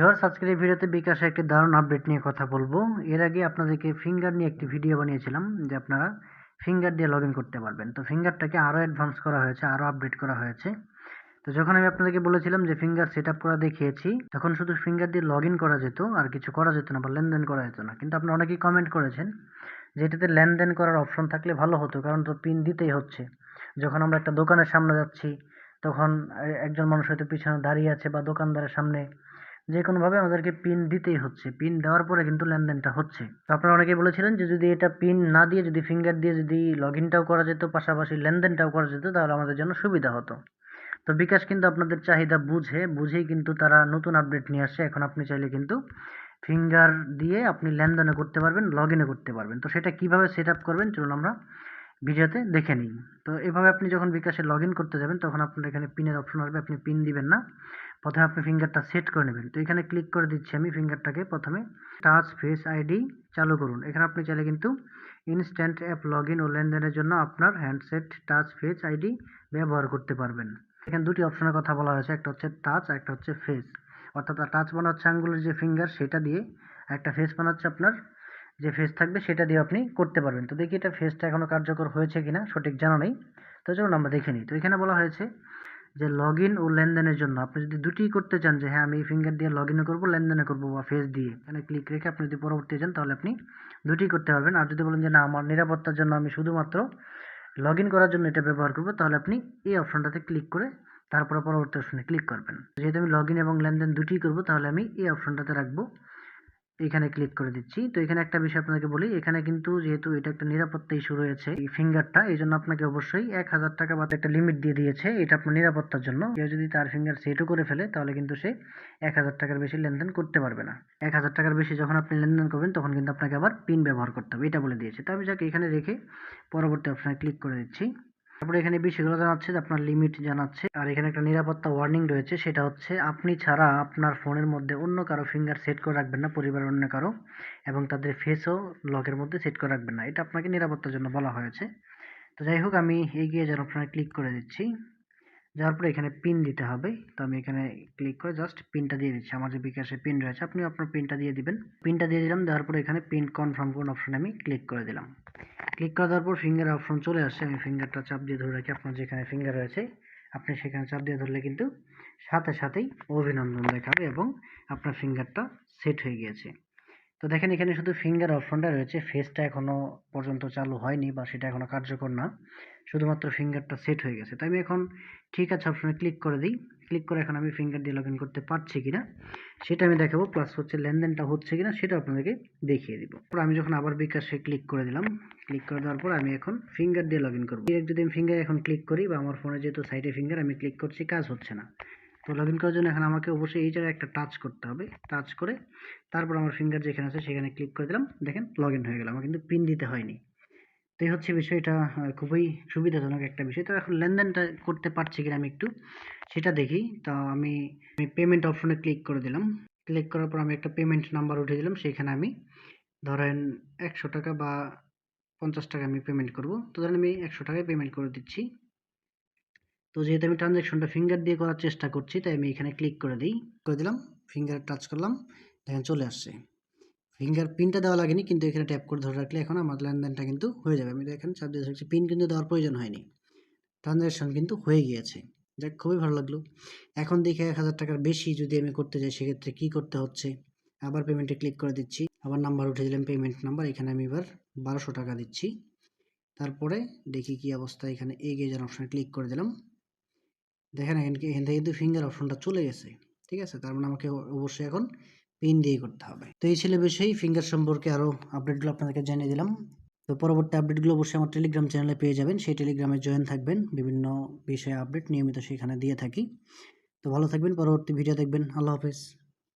Viewers, আজকের এই ভিডিওতে বিকাশে একটি দারুণ আপডেট নিয়ে কথা বলব। এর আগে আপনাদেরকে ফিঙ্গার নিয়ে একটি ভিডিও বানিয়েছিলাম, যে আপনারা ফিঙ্গার দিয়ে লগ করতে পারবেন। তো ফিঙ্গারটাকে আরও অ্যাডভান্স করা হয়েছে আরও আপডেট করা হয়েছে। তো যখন আমি আপনাদেরকে বলেছিলাম যে ফিঙ্গার সেট করা দেখিয়েছি, তখন শুধু ফিঙ্গার দিয়ে লগ করা যেত, আর কিছু করা যেত না বা লেনদেন করা যেত না। কিন্তু আপনারা অনেকেই কমেন্ট করেছেন যে এটাতে লেনদেন করার অপশন থাকলে ভালো হতো, কারণ তো পিন দিতেই হচ্ছে। যখন আমরা একটা দোকানের সামনে যাচ্ছি, তখন একজন মানুষ হয়তো পিছনে দাঁড়িয়ে আছে বা দোকানদারের সামনে যে কোনোভাবে আমাদেরকে পিন দিতেই হচ্ছে। পিন দেওয়ার পরে কিন্তু লেনদেনটা হচ্ছে। তো আপনারা অনেকেই বলেছিলেন যে যদি এটা পিন না দিয়ে, যদি ফিঙ্গার দিয়ে, যদি লগ ইনটাও করা যেত, পাশাপাশি লেনদেনটাও করা যেত, তাহলে আমাদের জন্য সুবিধা হতো। তো বিকাশ কিন্তু আপনাদের চাহিদা বুঝে, বুঝেই কিন্তু তারা নতুন আপডেট নিয়ে আসছে। এখন আপনি চাইলে কিন্তু ফিঙ্গার দিয়ে আপনি লেনদেনও করতে পারবেন লগ ইনও করতে পারবেন। তো সেটা কীভাবে সেট আপ করবেন, চলুন আমরা ভিডিওতে দেখে নিই। তো এভাবে আপনি যখন বিকাশে লগ করতে যাবেন, তখন আপনার এখানে পিনের অপশন আসবে। আপনি পিন দিবেন না। প্রথমে আপনি ফিঙ্গারটা সেট করে নেবেন। তো এখানে ক্লিক করে দিচ্ছি আমি ফিঙ্গারটাকে প্রথমে। টাচ ফেস আইডি চালু করুন। এখানে আপনি চাইলে কিন্তু ইনস্ট্যান্ট অ্যাপ লগ ও লেনদেনের জন্য আপনার হ্যান্ডসেট টাচ ফেস আইডি ব্যবহার করতে পারবেন। এখানে দুটি অপশনের কথা বলা হয়েছে। একটা হচ্ছে টাচ একটা হচ্ছে ফেস অর্থাৎ টাচ মানে হচ্ছে আঙ্গুলের যে ফিঙ্গার সেটা দিয়ে একটা ফেস মানে হচ্ছে আপনার। যে ফেস থাকবে, সেটা দিয়ে আপনি করতে পারবেন। তো দেখি এটা ফেসটা এখনও কার্যকর হয়েছে কিনা, সঠিক জানা নেই। তো চলুন আমরা দেখে নিই। তো এখানে বলা হয়েছে যে লগ ইন ও লেনদেনের জন্য। আপনি যদি দুটিই করতে চান যে হ্যাঁ আমি এই ফিঙ্গার দিয়ে লগ ইনও করব, লেনদেনও করব বা ফেস দিয়ে। এখানে ক্লিক রেখে আপনি যদি পরবর্তী যান, তাহলে আপনি দুটিই করতে পারবেন। আর যদি বলেন যে, না, আমার নিরাপত্তার জন্য আমি শুধুমাত্র লগ ইন করার জন্য এটা ব্যবহার করব, তাহলে আপনি এই অপশনটাতে ক্লিক করে তারপরে পরবর্তী অপশনে ক্লিক করবেন। যেহেতু আমি লগ ইন এবং লেনদেন দুটিই করব, তাহলে আমি এই অপশনটাতে রাখব। এখানে ক্লিক করে দিচ্ছি। তো এখানে একটা বিষয় আপনাকে বলি, এখানে কিন্তু যেহেতু এটা একটা নিরাপত্তা ইস্যু রয়েছে এই ফিঙ্গারটা এই জন্য আপনাকে অবশ্যই এক হাজার টাকা বা একটা লিমিট দিয়ে দিয়েছে এটা আপনার নিরাপত্তার জন্য। কেউ যদি তার ফিঙ্গার সেটও করে ফেলে, তাহলে কিন্তু সে এক হাজার টাকার বেশি লেনদেন করতে পারবে না। এক হাজার টাকার বেশি যখন আপনি লেনদেন করবেন, তখন কিন্তু আপনাকে আবার পিন ব্যবহার করতে হবে, এটা বলে দিয়েছে। তো আমি যাকে এখানে রেখে পরবর্তী অপশনে ক্লিক করে দিচ্ছি। তারপরে এখানে বিষয়গুলো জানাচ্ছে যে আপনার লিমিট জানাচ্ছে। আর এখানে একটা নিরাপত্তা ওয়ার্নিং রয়েছে, সেটা হচ্ছে আপনি ছাড়া আপনার ফোনের মধ্যে অন্য কারও ফিঙ্গার সেট করে রাখবেন না, পরিবারের অন্য কারও, এবং তাদের ফেসও লকের মধ্যে সেট করে রাখবেন না। এটা আপনাকে নিরাপত্তার জন্য বলা হয়েছে। তো যাই হোক, আমি এগিয়ে যেন অপশনে ক্লিক করে দিচ্ছি। যাওয়ার পরে এখানে পিন দিতে হবে। তো আমি এখানে ক্লিক করে জাস্ট পিনটা দিয়ে দিচ্ছি। আমার যে বিকাশে পিন রয়েছে আপনি আপনার পিনটা দিয়ে দিবেন। পিনটা দিয়ে দিলাম, দেওয়ার পরে এখানে পিন কনফার্ম করুন অপশনে আমি ক্লিক করে দিলাম। ক্লিক করে দেওয়ার পর ফিঙ্গার অপশন চলে আসছে আমি ফিঙ্গারটা চাপ দিয়ে ধরে রাখি, আপনার যেখানে ফিঙ্গার রয়েছে, আপনি সেখানে চাপ দিয়ে ধরলে কিন্তু সাথে সাথেই অভিনন্দন দেখাবে এবং আপনার ফিঙ্গারটা সেট হয়ে গিয়েছে। তো দেখেন, এখানে শুধু ফিঙ্গার অপশনটা রয়েছে। ফেসটা এখনও পর্যন্ত চালু হয়নি বা সেটা এখনও কার্যকর না। শুধুমাত্র ফিঙ্গারটা সেট হয়ে গেছে। তাই আমি এখন ঠিক আছে অপশনে ক্লিক করে দিই। ক্লিক করে এখন আমি ফিঙ্গার দিয়ে লগ ইন করতে পারছি কিনা, সেটা আমি দেখাবো। প্লাস হচ্ছে লেনদেনটা হচ্ছে কিনা, সেটা আপনাদেরকে দেখিয়ে দিব। আমি যখন আবার বিকাশে ক্লিক করে দিলাম ক্লিক করে দেওয়ার পর আমি এখন ফিঙ্গার দিয়ে লগ ইন করব যদি আমি ফিঙ্গার এখন ক্লিক করি বা আমার ফোনে যেহেতু সাইডে ফিঙ্গার আমি ক্লিক করছি, কাজ হচ্ছে না। লগ ইন করার জন্য এখন আমাকে অবশ্যই এই জায়গায় একটা টাচ করতে হবে। টাচ করে তারপর আমার ফিঙ্গার যেখানে আছে সেখানে ক্লিক করে দিলাম। দেখেন লগ ইন হয়ে গেল। আমার কিন্তু পিন দিতে হয়নি। তো এই হচ্ছে বিষয়টা খুবই সুবিধাজনক একটা বিষয়। তো এখন লেনদেনটা করতে পারছি কিনা আমি একটু সেটা দেখি। তো আমি আমি পেমেন্ট অপশনে ক্লিক করে দিলাম। ক্লিক করার পর আমি একটা পেমেন্ট নাম্বার উঠে দিলাম। সেখানে আমি ধরেন একশো টাকা বা পঞ্চাশ টাকা আমি পেমেন্ট করব। তো ধরেন আমি একশো টাকায় পেমেন্ট করে দিচ্ছি। তো যেহেতু আমি ট্রানজ্যাকশনটা ফিঙ্গার দিয়ে করার চেষ্টা করছি, তাই আমি এখানে ক্লিক করে দিই। করে দিলাম ফিঙ্গার টাচ করলাম, দেখেন চলে আসছে। ফিঙ্গার পিনটা দেওয়া লাগেনি, কিন্তু এখানে ট্যাপ করে ধরে রাখলে এখন আমার লেনদেনটা কিন্তু হয়ে যাবে। আমি দেখেন চাপ দিয়ে দেখছি পিন কিন্তু দেওয়ার প্রয়োজন হয়নি। ট্রানজ্যাকশন কিন্তু হয়ে গিয়েছে। যাক, খুবই ভালো লাগল। এখন দেখে এক হাজার টাকার বেশি যদি আমি করতে যাই, সেক্ষেত্রে কী করতে হচ্ছে? আবার পেমেন্টে ক্লিক করে দিচ্ছি। আবার নাম্বার উঠে দিলাম পেমেন্ট নাম্বার এখানে আমি এবার বারোশো টাকা দিচ্ছি। তারপরে দেখি কি অবস্থা, এখানে এগিয়ে যাওয়ার অপশানে ক্লিক করে দিলাম। দেখেন এখান থেকে কিন্তু ফিঙ্গার অপশনটা চলে গেছে, ঠিক আছে? তার মানে আমাকে অবশ্যই এখন পিন দিয়ে করতে হবে। তো এই ছিল বিষয় ফিঙ্গার সম্পর্কে আরও আপডেটগুলো আপনাদেরকে জানিয়ে দিলাম। তো পরবর্তী আপডেটগুলো অবশ্যই আমার টেলিগ্রাম চ্যানেলে পেয়ে যাবেন, সেই টেলিগ্রামে জয়েন থাকবেন, বিভিন্ন বিষয়ে আপডেট নিয়মিত সেখানে দিয়ে থাকি। তো ভালো থাকবেন, পরবর্তী ভিডিও দেখবেন, আল্লাহ হাফেজ।